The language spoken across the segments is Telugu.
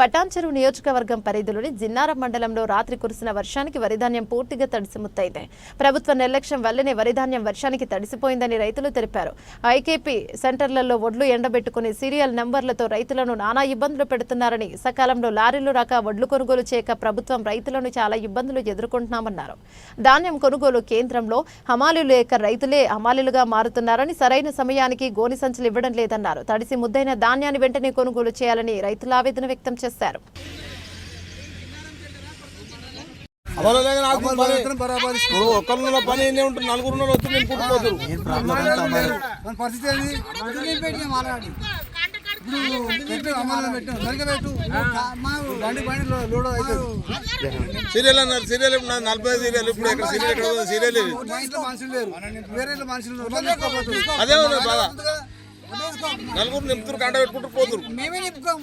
పటాన్చెరు నియోజకవర్గం పరిధిలోని జిన్నారం మండలంలో రాత్రి కురిసిన వర్షానికి వరిధాన్యం పూర్తిగా తడిసి ముత్తైంది. ప్రభుత్వ నిర్లక్ష్యం వల్లనే వరిధాన్యం వర్షానికి తడిసిపోయిందని రైతులు తెలిపారు. ఐకేపీ సెంటర్లలో ఒడ్లు ఎండబెట్టుకుని సీరియల్ నెంబర్లతో రైతులను నానా ఇబ్బందులు పెడుతున్నారని సకాలంలో లారీలు రాక వడ్లు కొనుగోలు చేయక ప్రభుత్వం రైతులను చాలా ఇబ్బందులు ఎదుర్కొంటున్నామన్నారు. ధాన్యం కొనుగోలు కేంద్రంలో హమాలీలు లేక రైతులే హమాలీలుగా మారుతున్నారని సరైన సమయానికి గోని సంచులు ఇవ్వడం లేదన్నారు. తడిసి ముద్దైన ధాన్యాన్ని వెంటనే కొనుగోలు చేయాలని రైతులు ఆవేదన వ్యక్తం చేశారు. ఇప్పుడు పని ఎన్ని ఉంటుంది? నలుగురు పరిస్థితి ఏంది? సీరియల్ అన్నారు సీరియల్ నలభై సీరియల్. ఇప్పుడు ఇక్కడ సీరియల్ ఎక్కడ ఉంది? సీరియల్. అదే బాధ. నలుగురు నింపుతురు కంట పెట్టుకుంటూ పోతురు మేమే నింపుకోం.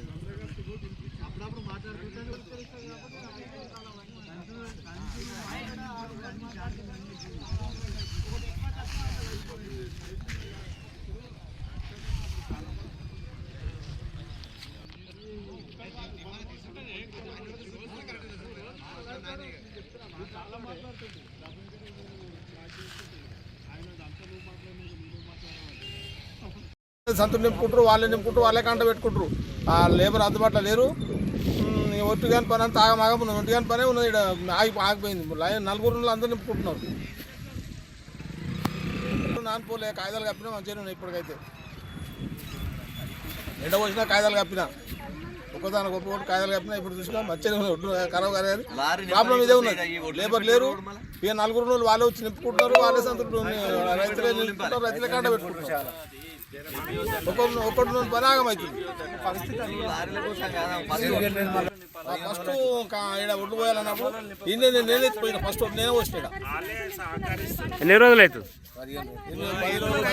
సంతులు నింపుకుంటారు వాళ్ళే నింపుకుంటారు వాళ్ళే కంట పెట్టుకుంటారు. ఆ లేబర్ అందుబాటులో లేరు. ఒట్టి కాని పని అంతా ఆగమాగం ఉన్నది ఒట్టి కాని పనే ఉన్నది ఇక్కడ ఆగి ఆగిపోయింది. నలుగురు అందరూ నింపుకుంటున్నారు. నానిపోలే కాగితాలు కప్పినా మంచిగా ఉన్నాయి ఇప్పటికైతే. ఎండ పోసినా కాగితాలు కప్పినా. ఒక్కదాని గొప్ప ఒకటి కాగితాలు కప్పినా ఇప్పుడు చూసినా మంచిగా ఉన్నాయి ఖరాబ్ కానీ ప్రాబ్లం ఇదే ఉన్నది. లేబర్ లేరు. ఇక నలుగురు రోజులు వాళ్ళే వచ్చి నింపుకుంటారు వాళ్ళే సంతృప్తి రైతులే నింపుకుంటారు రైతులే కాంట పెట్టుకుంటారు ఒకటి ఒకటి పని ఆగమవుతుంది ఫస్ట్ ఇక్కడ ఒడ్డు పోయాలన్నప్పుడు ఈయన నేను నేనే ఎత్తిపోయిన ఫస్ట్ నేనే వచ్చిన ఎన్ని రోజులు అవుతుంది పది రోజులు